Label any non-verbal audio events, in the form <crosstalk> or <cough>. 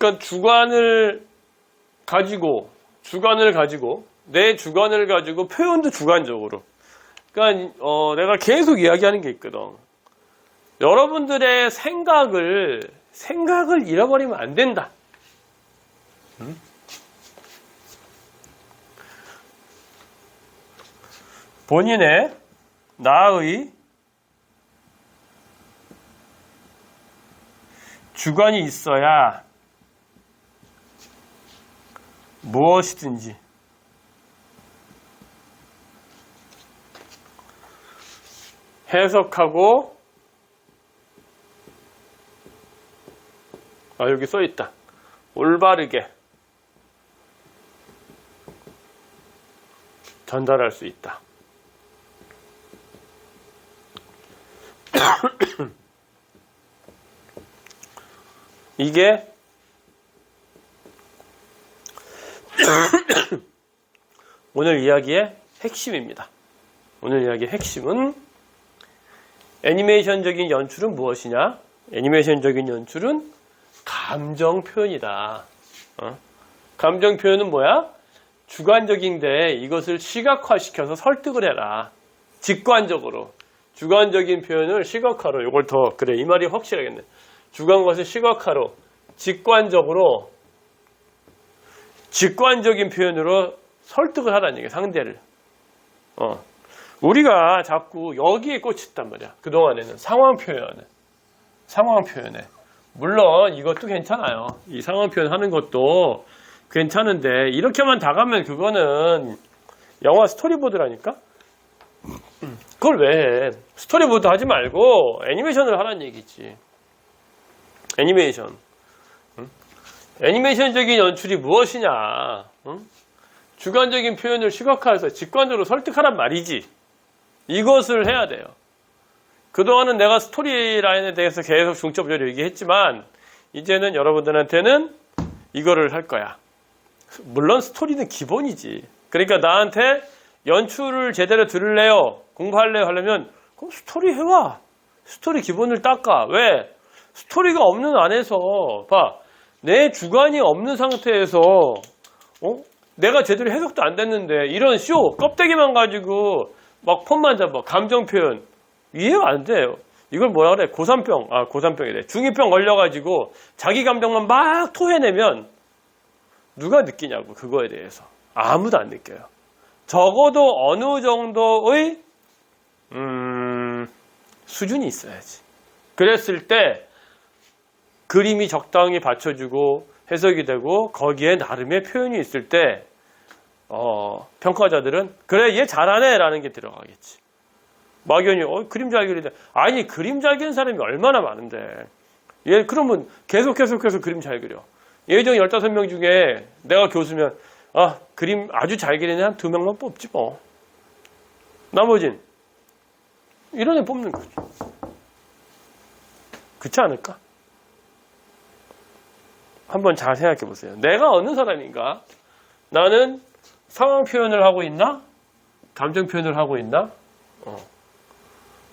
그러니까 주관을 가지고 주관을 가지고 내 주관을 가지고 표현도 주관적으로. 그러니까 어, 내가 계속 이야기하는 게 있거든. 여러분들의 생각을 생각을 잃어버리면 안 된다. 음? 본인의 나의 주관이 있어야 무엇이든지 해석하고 아 여기 써 있다. 올바르게 전달할 수 있다. <coughs> 이게 <coughs> 오늘 이야기의 핵심입니다. 오늘 이야기의 핵심은 애니메이션적인 연출은 무엇이냐? 애니메이션적인 연출은 감정 표현이다. 어? 감정 표현은 뭐야? 주관적인데 이것을 시각화시켜서 설득을 해라. 직관적으로. 주관적인 표현을 시각화로. 이걸 더, 그래. 이 말이 확실하겠네. 주관 것을 시각화로. 직관적으로. 직관적인 표현으로 설득을 하라는 얘기야, 상대를. 어. 우리가 자꾸 여기에 꽂혔단 말이야. 그동안에는 상황 표현에. 상황 표현에. 물론 이것도 괜찮아요. 이 상황 표현 하는 것도 괜찮은데 이렇게만 다 가면 그거는 영화 스토리보드라니까? 그걸 왜 해? 스토리보드 하지 말고 애니메이션을 하라는 얘기지. 애니메이션. 응? 애니메이션적인 연출이 무엇이냐? 응? 주관적인 표현을 시각화해서 직관적으로 설득하란 말이지. 이것을 해야 돼요. 그동안은 내가 스토리 라인에 대해서 계속 중점적으로 얘기했지만, 이제는 여러분들한테는 이거를 할 거야. 물론 스토리는 기본이지. 그러니까 나한테 연출을 제대로 들을래요? 공부할래요? 하려면, 그럼 스토리 해와. 스토리 기본을 닦아. 왜? 스토리가 없는 안에서, 봐. 내 주관이 없는 상태에서, 어? 내가 제대로 해석도 안 됐는데, 이런 쇼, 껍데기만 가지고, 막 폰만 잡아. 감정 표현. 이해가 안 돼요. 이걸 뭐라 그래? 고산병, 아, 고산병이래. 중2병 걸려가지고 자기 감정만 막 토해내면 누가 느끼냐고, 그거에 대해서. 아무도 안 느껴요. 적어도 어느 정도의, 음, 수준이 있어야지. 그랬을 때 그림이 적당히 받쳐주고 해석이 되고 거기에 나름의 표현이 있을 때, 어, 평가자들은 그래, 얘 잘하네 라는 게 들어가겠지. 막연히 어, 그림 잘 그리네. 아니 그림 잘 그리는 사람이 얼마나 많은데. 얘 그러면 계속 계속해서 그림 잘 그려. 예정 15명 중에 내가 교수면 아 그림 아주 잘 그리는 한 두 명만 뽑지 뭐. 나머진 이런 애 뽑는 거지. 그렇지 않을까? 한번 잘 생각해 보세요. 내가 어느 사람인가? 나는 상황 표현을 하고 있나? 감정 표현을 하고 있나? 어.